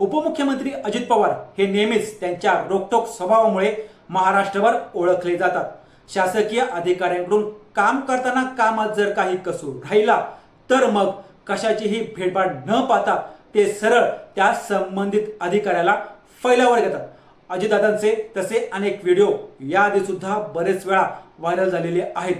उपमुख्यमंत्री अजित पवार हे नेहमीच त्यांच्या रोखटोक स्वभावामुळे महाराष्ट्रभर ओळखले जातात. शासकीय अधिकाऱ्यांकडून काम करताना कामात जर काही कसूर राहिला तर मग कशाचीही भेटभाड न पाहता ते सरळ त्या संबंधित अधिकाऱ्याला फैलावर घेतात. अजितदादांचे तसे अनेक व्हिडिओ याआधी सुद्धा बरेच वेळा व्हायरल झालेले आहेत.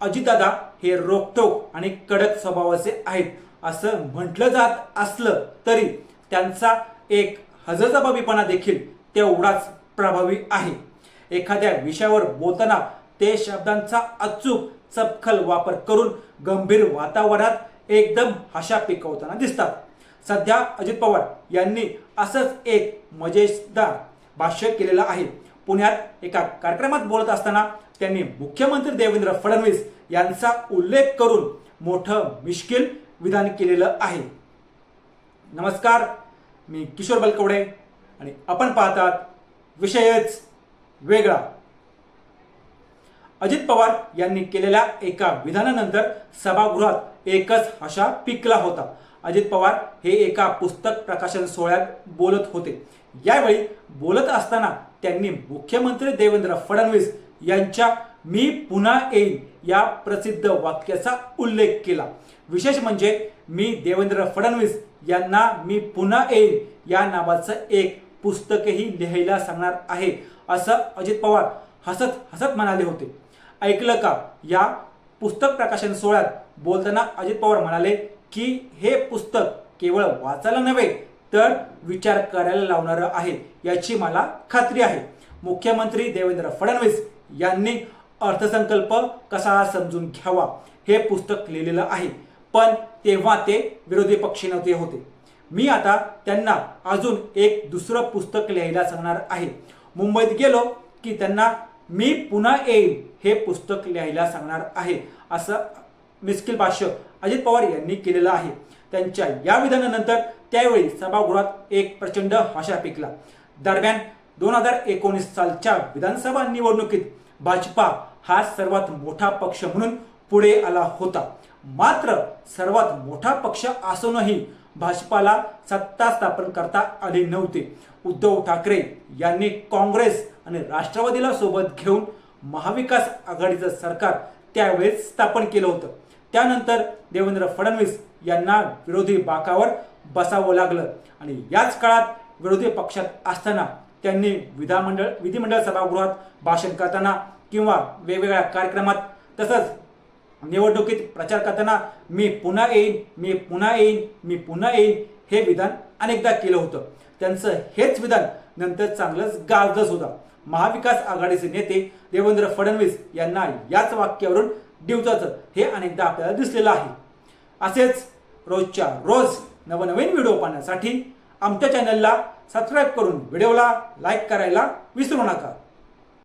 अजितदादा हे रोखटोक आणि कडक स्वभावाचे आहेत. असं म्हटलं जात असलं तरी त्यांचा एक हजरजबाबीपणा देखील तेवढाच प्रभावी आहे. एखाद्या विषयावर बोलताना ते शब्दांचा अचूक चपखल वापर करून गंभीर वातावरणात एकदम हशा पिकवताना दिसतात. सध्या अजित पवार यांनी असंच एक मजेदार भाष्य केलेलं आहे. पुण्यात एका कार्यक्रमात बोलत असताना त्यांनी मुख्यमंत्री देवेंद्र फडणवीस यांचा उल्लेख करून मोठं मिश्किल विधान केलेलं आहे. नमस्कार. मी किशोर बलकवडे आणि आपण पाहतात विषयच वेगळा. अजित पवार यांनी केलेल्या एका विधानानंतर सभागृहात एकच हशा पिकला होता. अजित पवार हे एका पुस्तक प्रकाशन सोहळ्यात बोलत होते. यावेळी बोलत असताना त्यांनी मुख्यमंत्री देवेंद्र फडणवीस यांच्या मी पुन्हा येईन या प्रसिद्ध वाक्याचा उल्लेख केला. विशेष म्हणजे मी देवेंद्र फडणवीस यांना मी पुन्हा येईल या नावाचं एक पुस्तकही लिहायला सांगणार आहे. असं अजित पवार हसत हसत म्हणाले होते. ऐकलं का? या पुस्तक प्रकाशन सोहळ्यात बोलताना अजित पवार म्हणाले की हे पुस्तक केवळ वाचायला नव्हे तर विचार करायला लावणारं आहे याची मला खात्री आहे. मुख्यमंत्री देवेंद्र फडणवीस यांनी अर्थसंकल्प कसा समजून घ्यावा हे पुस्तक लिहिलेलं आहे. पण तेव्हा ते विरोधी पक्षी नव्हते होते. मी आता त्यांना अजून एक दुसरं पुस्तक लिहायला सांगणार आहे. मुंबईत गेलो की त्यांना मी पुन्हा येईन हे पुस्तक लिहायला सांगणार आहे असं मिस्किल भाष्य अजित पवार यांनी केलेलं आहे. त्यांच्या या विधानानंतर त्यावेळी सभागृहात एक प्रचंड हशा पिकला. दरम्यान दोन हजार एकोणीस सालच्या विधानसभा निवडणुकीत भाजपा हा सर्वात मोठा पक्ष म्हणून पुढे आला होता. मात्र सर्वात मोठा पक्ष असूनही भाजपाला सत्ता स्थापन करता आली नव्हती. उद्धव ठाकरे यांनी काँग्रेस आणि राष्ट्रवादीला सोबत घेऊन महाविकास आघाडीचं सरकार त्यावेळेस स्थापन केलं होतं. त्यानंतर देवेंद्र फडणवीस यांना विरोधी बाकावर बसावं लागलं आणि याच काळात विरोधी पक्षात असताना त्यांनी विधानमंडळ विधिमंडळ सभागृहात भाषण करताना किंवा वेगवेगळ्या कार्यक्रमात तसंच निवडणुकीत प्रचार करताना मी पुन्हा येईन मी पुन्हा येईन मी पुन्हा येईन हे विधान अनेकदा केलं होतं. त्यांचं हेच विधान नंतर चांगलंच गाजलंच होतं महाविकास आघाडीचे नेते देवेंद्र फडणवीस यांना याच वाक्यावरून डिवचाचं हे अनेकदा आपल्याला दिसलेलं आहे. असेच रोजच्या रोज नवनवीन व्हिडिओ पाहण्यासाठी आमच्या चॅनलला सबस्क्राईब करून व्हिडिओला लाईक करायला विसरू नका.